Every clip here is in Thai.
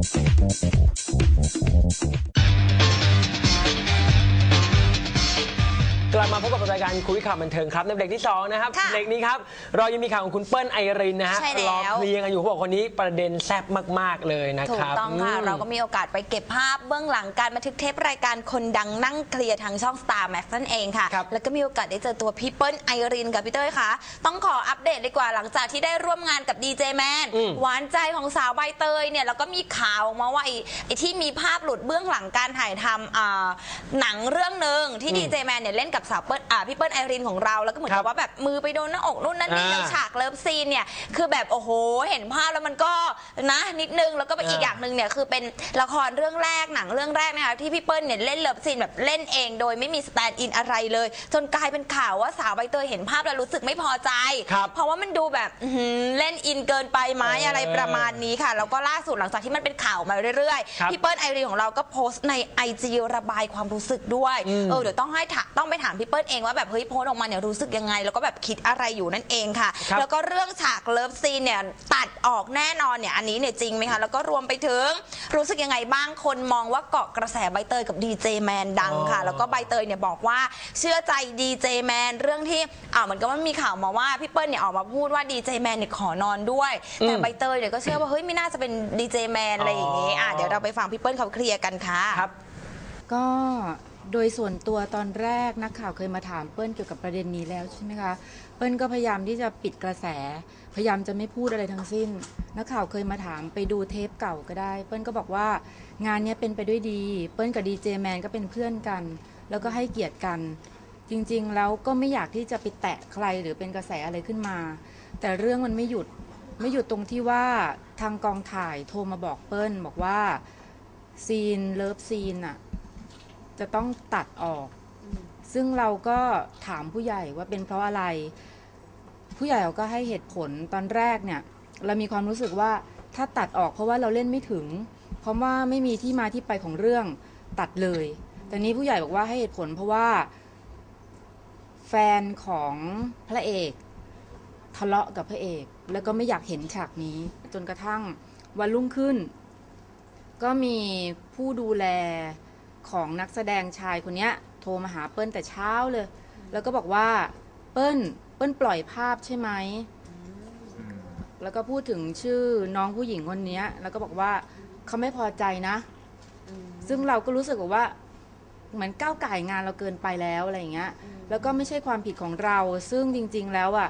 あっ。 ลับมาพบกับรายการคุยข่าวบันเทิงครับในเบรกที่สองนะครับค่ะเบรกนี้ครับเรายังมีข่าวของคุณเปิ้ลไอรินนะฮะใช่แล้ว รอเคลียร์กันอยู่เขาบอกคนนี้ประเด็นแซ่บมาก ๆ เลยนะถูคกรับต้องค่ะ ม เราก็มีโอกาสไปเก็บภาพเบื้องหลังการบันทึกเทปรายการคนดังนั่งเคลียร์ทางช่อง Star Max นั่นเองค่ะ ครับ แล้วก็มีโอกาสได้เจอตัวพี่เปิ้ลไอรินกับพี่เต้ยค่ะ ต้องขออัปเดตดีกว่าหลังจากที่ได้ร่วมงานกับดีเจแมนอืมหวานใจของสาวใบเตยเนี่ยแล้วก็มีข่าวออกมาว่าไอ้ไอ้ที่มีภาพหลุดเบื้องหลังการถ่ายทำอ่าหนังเรื่องหนึ่งที่ดีเจแมนเนี่ยเล่นกับสาวเปิ้ลอ่าพี่เปิ้ลไอรินของเราแล้วก็เหมือนกับว่าแบบมือไปโดนหน้าอกนู่นนั่นนี่อ่าแล้วฉากเลิฟซีนเนี่ยคือแบบโอ้โหเห็นภาพแล้วมันก็นะนิดนึงแล้วก็เป็นอีกอ่าอย่างหนึ่งเนี่ยคือเป็นละครเรื่องแรกหนังเรื่องแรกนะคะที่พี่เปิ้ลเนี่ยเล่นเลิฟซีนแบบเล่นเอง โดยไม่มีสแตนด์อินอะไรเลย จนกลายเป็นข่าวว่าสาวใบเตยเห็นภาพแล้วรู้สึกไม่พอใจ ครับเพราะว่ามันดูแบบอื้อหือเล่นอินเกินไปไหมเออออะไรประมาณนี้ค่ะแล้วก็ล่าสุดหลังจากที่มันเป็นข่าวมาเรื่อยครับ ๆพี่เปิ้ลไอรีนของเราก็โพสต์ในไอจีระบายความรู้สึกด้วยอืมเออเดี๋ยวต้องให้ถามต้องไปถามพี่เปิ้ลเองว่าแบบเฮ้ยโพสต์ออกมาเนี่ยรู้สึกยังไง แล้วก็แบบคิดอะไรอยู่นั่นเองค่ะ ครับ แล้วก็เรื่องฉากเลิฟซีนเนี่ยตัดออกแน่นอนเนี่ยอันนี้เนี่ยจริงไหมคะ แล้วก็รวมไปถึงรู้สึกยังไงบ้างคนมองว่าเกาะกระแสใบเตยกับดีเจแมนดังค่ะอ๋อแล้วก็ใบเตยเนี่ยบอกว่าเชื่อใจดีเจแมนเรื่องที่อ่าเหมือนกับว่ามีข่าวมาว่าพี่เปิ้ลเนี่ยออกมาพูดว่าดีเจแมนเนี่ยขอนอนด้วย แต่อืมใบเตยเนี่ยก็เชื่อว่าเฮ้ยไม่น่าจะเป็นดีเจแมนอะไรอย่างงี้อะอ๋อเดี๋ยวเราไปฟังพี่เปิ้ลเขาเคลียร์กันค่ะ ครับ ก็ โดยส่วนตัวตอนแรกนักข่าวเคยมาถามเปิ้ลเกี่ยวกับประเด็นนี้แล้วใช่ไหมคะ เปิ้ลก็พยายามที่จะปิดกระแส พยายามจะไม่พูดอะไรทั้งสิ้น นักข่าวเคยมาถามไปดูเทปเก่าก็ได้ เปิ้ลก็บอกว่างานนี้เป็นไปด้วยดี เปิ้ลกับดีเจแมนก็เป็นเพื่อนกัน แล้วก็ให้เกียรติกัน จริงๆแล้วก็ไม่อยากที่จะไปแตะใครหรือเป็นกระแสอะไรขึ้นมา แต่เรื่องมันไม่หยุดไม่หยุดตรงที่ว่าทางกองถ่ายโทรมาบอกเปิ้ลบอกว่าซีนเลิฟซีนอะ จะต้องตัดออก ซึ่งเราก็ถามผู้ใหญ่ว่าเป็นเพราะอะไร ผู้ใหญ่เขาก็ให้เหตุผลตอนแรกเนี่ย เรามีความรู้สึกว่าถ้าตัดออกเพราะว่าเราเล่นไม่ถึง เพราะว่าไม่มีที่มาที่ไปของเรื่องตัดเลย แต่นี้ผู้ใหญ่บอกว่าให้เหตุผลเพราะว่า แฟนของพระเอกทะเลาะกับพระเอก แล้วก็ไม่อยากเห็นฉากนี้ จนกระทั่งวันรุ่งขึ้น ก็มีผู้ดูแล ของนักแสดงชายคนเนี้ย โทรมาหาเปิ้ลแต่เช้าเลย แล้วก็บอกว่า เปิ้ลเปิ้ลปล่อยภาพใช่ไหม แล้วก็พูดถึงชื่อน้องผู้หญิงคนเนี้ย แล้วก็บอกว่าเขาไม่พอใจนะ ซึ่งเราก็รู้สึกว่า เหมือนก้าวไก่ายงานเราเกินไปแล้วอะไรอย่างเงี้ย แล้วก็ไม่ใช่ความผิดของเรา ซึ่งจริง ๆ แล้วอะ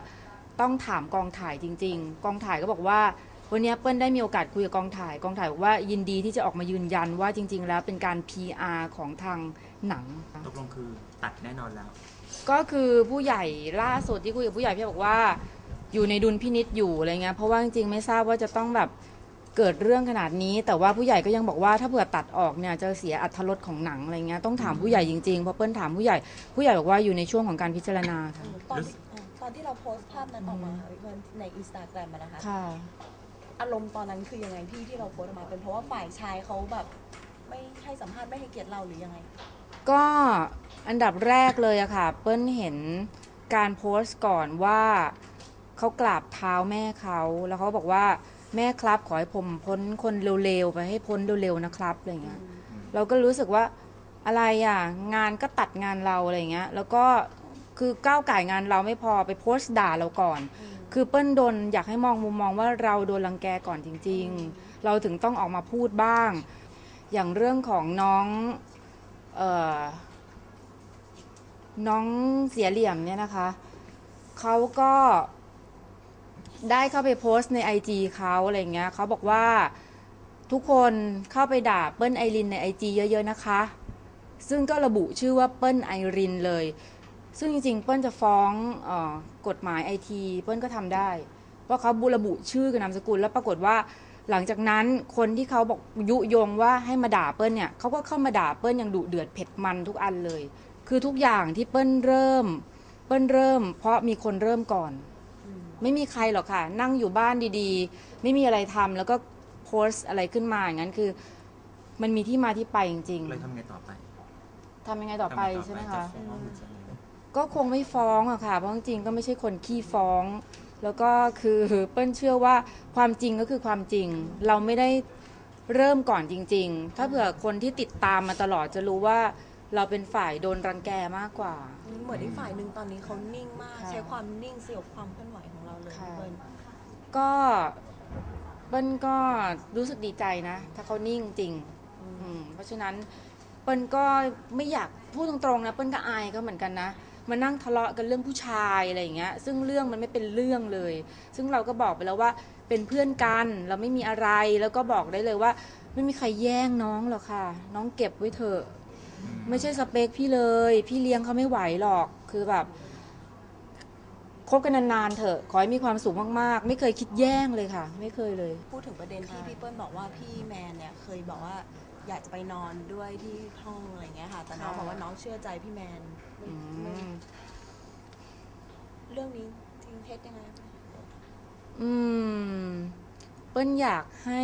ต้องถามกองถ่ายจริง ๆ กองถ่ายก็บอกว่า วันเนี้ยเปิ้ลได้มีโอกาสคุยกับกองถ่าย กองถ่ายบอกว่ายินดีที่จะออกมายืนยันว่าจริง ๆ แล้วเป็นการ PR ของทางหนัง ตกลงคือตัดแน่นอนแล้ว ก็คือผู้ใหญ่ล่าสุดที่คุยกับผู้ใหญ่พี่บอกว่า อยู่ในดุลพินิษอยู่อะไรเงี้ยเพราะว่าจริงๆไม่ทราบว่าจะต้องแบบเกิดเรื่องขนาดนี้ แต่ว่าผู้ใหญ่ก็ยังบอกว่าถ้าเผื่อตัดออกเนี่ยจะเสียอัตรสของหนังอะไรเงี้ยต้องถามผู้ใหญ่จริงๆเพราะเปิ้ลถามผู้ใหญ่ผู้ใหญ่บอกว่าอยู่ในช่วงของการพิจารณาค่ะ ตอนที่อ่าตอนที่เราโพสต์ภาพนั้นออกมาในอินสตาแกรมนะคะ ค่ะ อารมณ์ตอนนั้นคือยังไงพี่ที่เราโพสต์ออกมาเป็นเพราะว่าฝ่ายชายเขาแบบ ไม่ให้สัมภาษณ์ไม่ให้เกียรติเราหรือยังไง ก็อันดับแรกเลยอะค่ะ เปิ้ลเห็นการโพสต์ก่อนว่าเขากราบเท้าแม่เขาแล้วเขาบอกว่าแม่ครับขอให้ผมพ้นคนเร็วๆไปให้พ้นเร็วๆนะครับอะไรเงี้ย เราก็รู้สึกว่าอะไรอะงานก็ตัดงานเราอะไรเงี้ย แล้วก็คือก้าวไก่ายงานเราไม่พอไปโพสต์ด่าเราก่อน คือเปิ้ลโดนอยากให้มองมุมมองว่าเราโดนรังแกก่อนจริง ๆ เราถึงต้องออกมาพูดบ้าง อย่างเรื่องของน้องออน้องเสียเหลี่ยมเนี่ยนะคะเขาก็ได้เข้าไปโพสต์ใน IG เขาอะไรเงี้ยเขาบอกว่าทุกคนเข้าไปด่าเปิ้ลไอรินใน IG เยอะๆนะคะ ซึ่งก็ระบุชื่อว่าเปิ้ลไอรินเลย ซึ่งจริงๆ เปิ้ลจะฟ้องเออกฎหมายไอทีเปิ้ลก็ทำได้ เพราะเขาบุระบุชื่อกับนามสกุล แล้วปรากฏว่าหลังจากนั้นคนที่เขาบอกยุยงว่าให้มาด่าเปิ้ลเนี่ยเขาก็เข้ามาด่าเปิ้ลอย่างดุเดือดเผ็ดมันทุกอันเลย คือทุกอย่างที่เปิ้ลเริ่ม เปิ้ลเริ่ม เพราะมีคนเริ่มก่อน ไม่มีใครหรอกค่ะ นั่งอยู่บ้านดีๆ ไม่มีอะไรทำแล้วก็โพสต์อะไรขึ้นมาอย่างนั้นคือ มันมีที่มาที่ไปจริงเลยทำไงต่อไปๆทำยังไงต่อไปทำงใช่ไหมจคะ ก็คงไม่ฟ้องอะค่ะ เพราะจริงๆก็ไม่ใช่คนขี้ฟ้อง แล้วก็คือเปิ้ลเชื่อว่าความจริงก็คือความจริง เราไม่ได้เริ่มก่อนจริง ๆ ถ้าเผื่อคนที่ติดตามมาตลอดจะรู้ว่าเราเป็นฝ่ายโดนรังแกมากกว่า เหมือนอีกฝ่ายหนึ่งตอนนี้เขานิ่งมาก ค่ะ ใช้ความนิ่งสยบความเคลื่อนไหวของเราเลยค่ะพี่เปิ้ลก็เปิ้ลก็รู้สึกดีใจนะ ถ้าเขานิ่งจริง อืมเพราะฉะนั้นเปิ้ลก็ไม่อยากพูดตรงๆนะเปิ้ลก็อายก็เหมือนกันนะ มานั่งทะเลาะกันเรื่องผู้ชายอะไรอย่างเงี้ย ซึ่งเรื่องมันไม่เป็นเรื่องเลย ซึ่งเราก็บอกไปแล้วว่าเป็นเพื่อนกันเราไม่มีอะไรแล้วก็บอกได้เลยว่า ไม่มีใครแย่งน้องหรอกค่ะ น้องเก็บไว้เถอะ ไม่ใช่สเปคพี่เลย พี่เลี้ยงเขาไม่ไหวหรอกคือแบบคบกันนานๆเถอะขอให้มีความสุขมากๆ ไม่เคยคิดแย่งเลยค่ะ ไม่เคยเลย พูดถึงประเด็นที่ค่ะพี่เปิ้ลบอกว่าพี่แมนเนี่ยเคยบอกว่าอยากจะไปนอนด้วยที่ห้องอะไรเงี้ยค่ะ แต่น้องบอกว่าน้องเชื่อใจพี่แมนไม่ อืมเรื่องนี้จริงเท็จยังไงคะอืม เปิ้ลอยากให้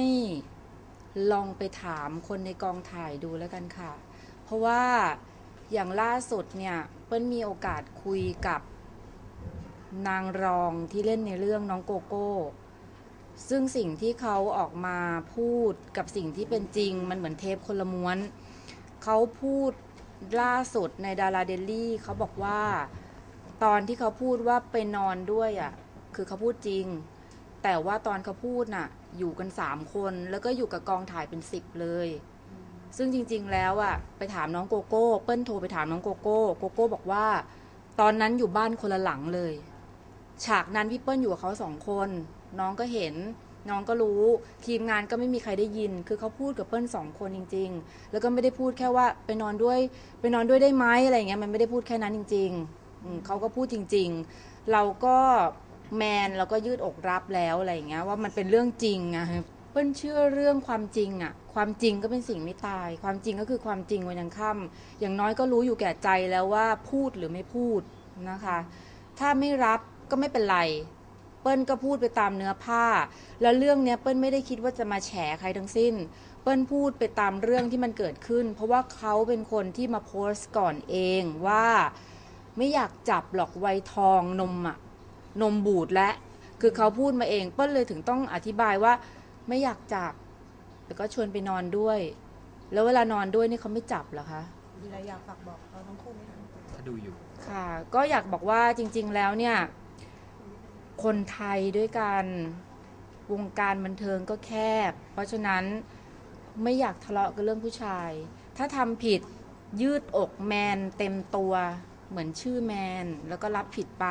ลองไปถามคนในกองถ่ายดูแล้วกันค่ะ เพราะว่าอย่างล่าสุดเนี่ย เปิ้ลมีโอกาสคุยกับนางรองที่เล่นในเรื่องน้องโกโก้ ซึ่งสิ่งที่เขาออกมาพูดกับสิ่งที่เป็นจริง มันเหมือนเทปคนละม้วน เขาพูด ล่าสุดในดาราเดลลี่เขาบอกว่า ตอนที่เขาพูดว่าไปนอนด้วยอะ คือเขาพูดจริง แต่ว่าตอนเขาพูดน่ะ อยู่กันสามคนแล้วก็อยู่กับกองถ่ายเป็นสิบเลย ซึ่งจริง ๆ แล้วอะ ไปถามน้องโกโก้ เปิ้ลโทรไปถามน้องโกโก้ โกโก้บอกว่า ตอนนั้นอยู่บ้านคนละหลังเลย ฉากนั้นพี่เปิ้ลอยู่กับเขาสองคน น้องก็เห็น น้องก็รู้ทีมงานก็ไม่มีใครได้ยิน คือเขาพูดกับเปิ้ลสองคนจริง ๆ แล้วก็ไม่ได้พูดแค่ว่าไปนอนด้วยไปนอนด้วยได้ไหมอะไรอย่างเงี้ยมันไม่ได้พูดแค่นั้นจริงๆอืมเขาก็พูดจริง ๆ เราก็แมนเราก็ยืดอกรับแล้วอะไรอย่างเงี้ยว่ามันเป็นเรื่องจริงอะเปิ้ลเชื่อเรื่องความจริงอะความจริงก็เป็นสิ่งไม่ตาย ความจริงก็คือความจริงวันยังค่ำอย่างน้อยก็รู้อยู่แก่ใจแล้วว่าพูดหรือไม่พูดนะคะ ถ้าไม่รับก็ไม่เป็นไร เปิ้ลก็พูดไปตามเนื้อผ้า แล้วเรื่องเนี้ยเปิ้ลไม่ได้คิดว่าจะมาแฉใครทั้งสิ้น เปิ้ลพูดไปตามเรื่องที่มันเกิดขึ้น เพราะว่าเขาเป็นคนที่มาโพสต์ก่อนเองว่า ไม่อยากจับหรอกวัยทองนมอะนมบูดและคือเขาพูดมาเอง เปิ้ลเลยถึงต้องอธิบายว่า ไม่อยากจับแต่ก็ชวนไปนอนด้วย แล้วเวลานอนด้วยนี่เขาไม่จับเหรอคะมีอะไรอยากฝากบอกเราทั้งคู่ไหมคะถ้าดูอยู่ ค่ะ ก็อยากบอกว่าจริง ๆ แล้วเนี่ย คนไทยด้วยกันวงการบันเทิงก็แคบ เพราะฉะนั้นไม่อยากทะเลาะกันเรื่องผู้ชาย ถ้าทำผิดยืดอกแมนเต็มตัวเหมือนชื่อแมน แล้วก็รับผิดไป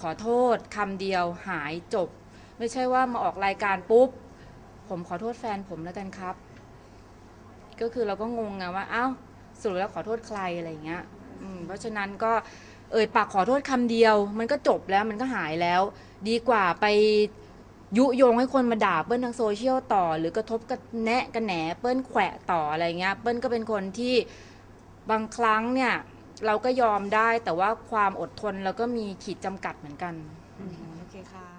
ขอโทษคำเดียวหายจบ ไม่ใช่ว่ามาออกรายการปุ๊บ ผมขอโทษแฟนผมแล้วกันครับ ก็คือเราก็งงไงว่า เอ้าสรุปแล้วขอโทษใครอะไรอย่างเงี้ยเพราะฉะนั้นก็ เอ่ยปากขอโทษคำเดียว มันก็จบแล้วมันก็หายแล้ว ดีกว่าไปยุโยงให้คนมาด่าเปิ้ลทางโซเชียลต่อ หรือกระทบกระแนะกระแหนเปิ้ลแขวะต่ออะไรเงี้ยเปิ้ลก็เป็นคนที่บางครั้งเนี่ย เราก็ยอมได้แต่ว่าความอดทนเราก็มีขีดจำกัดเหมือนกัน โอเคค่ะ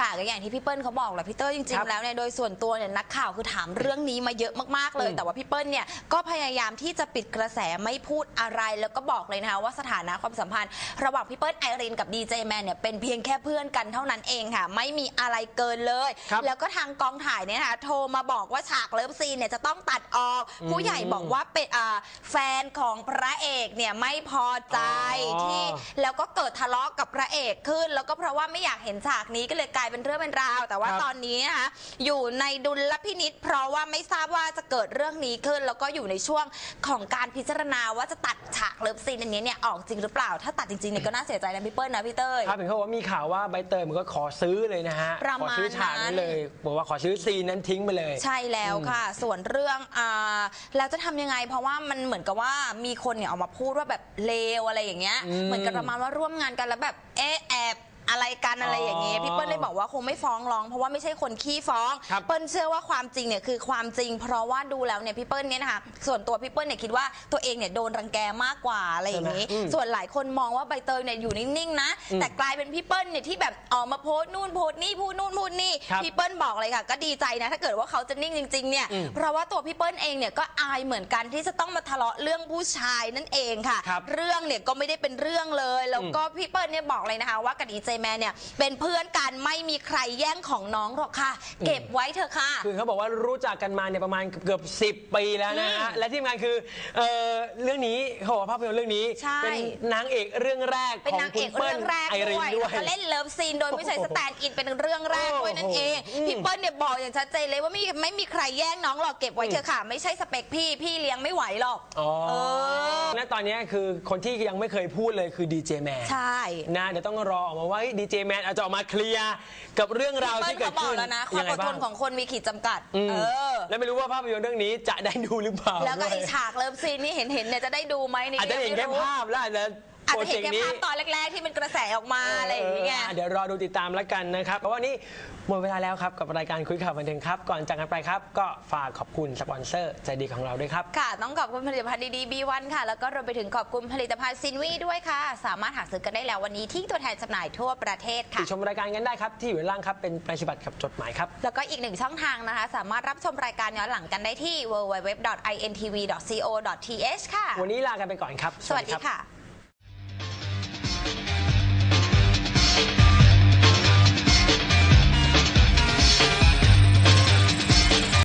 ค่ะก็อย่างที่พี่เปิ้ลเขาบอกแหละพี่เตอร์จริครังบๆแล้วเนี่ยโดยส่วนตัวเนี่ยนักข่าวคือถามเรื่องนี้มาเยอะมากๆเลย อืมแต่ว่าพี่เปิ้ลเนี่ยก็พยายามที่จะปิดกระแสไม่พูดอะไรแล้วก็บอกเลยนะคะว่าสถานะความสัมพันธ์ ระหว่างพี่เปิ้ลไอรินกับดีเจแมนเนี่ยเป็นเพียงแค่เพื่อนกันเท่านั้นเองค่ะ ไม่มีอะไรเกินเลย ครับแล้วก็ทางกองถ่ายเนี่ยนะคะโทรมาบอกว่าฉากเลิฟซีนเนี่ยจะต้องตัดออกอืมผู้ใหญ่บอกว่าเป็นอ่าแฟนของพระเอกเนี่ยไม่พอใจอ๋อ ที่ แล้วก็เกิดทะเลาะกับพระเอกขึ้น แล้วก็เพราะว่าไม่อยากเห็นฉากนี้ก็เลยกลายเป็นเรื่องเป็นราว แต่ว่าครับ ตอนนี้นะคะอยู่ในดุลพินิษเพราะว่าไม่ทราบว่าจะเกิดเรื่องนี้ขึ้น แล้วก็อยู่ในช่วงของการพิจารณาว่าจะตัดฉากเลิฟซีนอันนี้เนี่ยออกจริงหรือเปล่า ถ้าตัดจริงๆเนี่ยก็น่าเสียใจนะพี่เปิ้ลนะพี่เต้ย ครับเห็นเขาบอกว่ามีข่าวว่าใบเตยมันก็ขอซื้อเลยนะฮะประขอมาณซื้อฉากนั้นั้นนเลยบอกว่าขอซื้อซีนนั้นทิ้งไปเลย ใช่แล้วค่ะ ส่วนเรื่องอ่าแล้วจะทำยังไง เพราะว่ามันเหมือนกับว่ามีคนเนี่ยออกมาพูดว่าแบบเลวอะไรอย่างเงี้ย อืมเหมือนกับประมาณว่าร่วมงานกันแล้วแบบเอ๊ะแอบ อะไรกันอะไรอย่างเงี้ยอ๋อพี่เปิ้ลเลยบอกว่าคงไม่ฟ้องร้อง เพราะว่าไม่ใช่คนขี้ฟ้อง ครับเปิ้ลเชื่อว่าความจริงเนี่ยคือความจริง เพราะว่าดูแล้วเนี่ยพี่เปิ้ลเนี่ยนะคะส่วนตัวพี่เปิ้ลเนี่ยคิดว่าตัวเองเนี่ยโดนรังแกมากกว่าอะไรอย่างนี้ ใช่ไหมอืมส่วนหลายคนมองว่าใบเตยเนี่ยอยู่นิ่งๆนะ อืมแต่กลายเป็นพี่เปิ้ลเนี่ยที่แบบออกมาโพสต์นู่นโพสต์นี่พูดนู่นพูดนี่ครับพี่เปิ้ลบอกเลยค่ะก็ดีใจนะ ถ้าเกิดว่าเขาจะนิ่งจริงๆเนี่ยอืมเพราะว่าตัวพี่เปิ้ลเองเนี่ยก็อายเหมือนกันที่จะต้องมาทะเลาะเรื่องผู้ชายนั่นเองค่ะ ครับ เรื่องเนี่ยก็ไม่ได้เป็นเรื่องเลยแล้วก็พี่เปิ้ลเนี่ยบอกเลยนะคะว่ากับดีเจแมนเนี่ยเป็นเพื่อนกันไม่มีใครแย่งของน้องหรอกค่ะ เก็บไว้เถอะค่ะ คือเขาบอกว่ารู้จักกันมาเนี่ยประมาณเกือบสิบปีแล้วนะฮะ และที่สำคัญคือเอ่อเรื่องนี้เขาบอกว่าภาพยนตร์เรื่องนี้ ใช่ เป็นนางเอกเรื่องแรกเป็นของนางคุเอณกเปิ้เรื่ลองแรกไอรินด้วยด้วย แล้วก็เล่นเลิฟซีนโดยไม่ใช่สแตนด์อินเป็นเรื่องแรกด้วยนั่นเอง โอ้โห พี่เปิ้ลเนี่ยบอกอย่างชัดเจนเลยว่าไม่ไม่มีใครแย่งน้องหรอกเก็บไว้เถอะค่ะ ไม่ใช่สเปคพี่พี่เลี้ยงไม่ไหวหรอก อ๋อเออ ณตอนนี้คือคนที่ยังไม่เคยพูดเลยคือดีเจแมนใช่ นะเดี๋ยวต้องรอออกมาว่าดีเจแมนอาจจะออกมาเคลียร์กับเรื่องราวเปิ้ลที่เกิเขาดบอกขึ้นแล้วนะความยังไงอดทบ้านงของคนมีขีดจำกัด อืมเออ แล้วไม่รู้ว่าภาพยนตร์เรื่องนี้จะได้ดูหรือเปล่าแล้วก็ไอด้วย ฉากเลิฟซีนนี่เห็นเห็นๆเนี่ยจะได้ดูไหมนี่อาจจะเห็นแค่ไม่รู้ภาพแล้วอาจจะ อาจโปรจะเจเห็นกต์แค่นี้ภาพตอนแรก ๆ ที่เป็นกระแสออกมาอะไรอย่างเงี้ย เดี๋ยวรอดูติดตามแล้วกันนะครับเพราะว่านี่หมดเวลาแล้วครับกับรายการคุยข่าวบันเทิงครับ ก่อนจากกันไปครับ ก็ฝากขอบคุณสปอนเซอร์ใจดีของเราด้วยครับ ค่ะ ต้องขอบคุณผลิตภัณฑ์ดีๆ B1 ค่ะ แล้วก็รวมไปถึงขอบคุณผลิตภัณฑ์ซินวีด้วยค่ะ สามารถหาซื้อกันได้แล้ววันนี้ที่ตัวแทนจำหน่ายทั่วประเทศค่ะ ติดชมรายการกันได้ครับ ที่อยู่ด้านล่างครับเป็นปรายศนียบัตรกับจดหมายครับ แล้วก็อีกหนึ่งช่องทางนะคะ สามารถรับชมรายการย้อนหลังกันได้ที่ www.intv.co.th ค่ะ วันนี้ลากันไปก่อนครับ สวัสดีรับค่ะ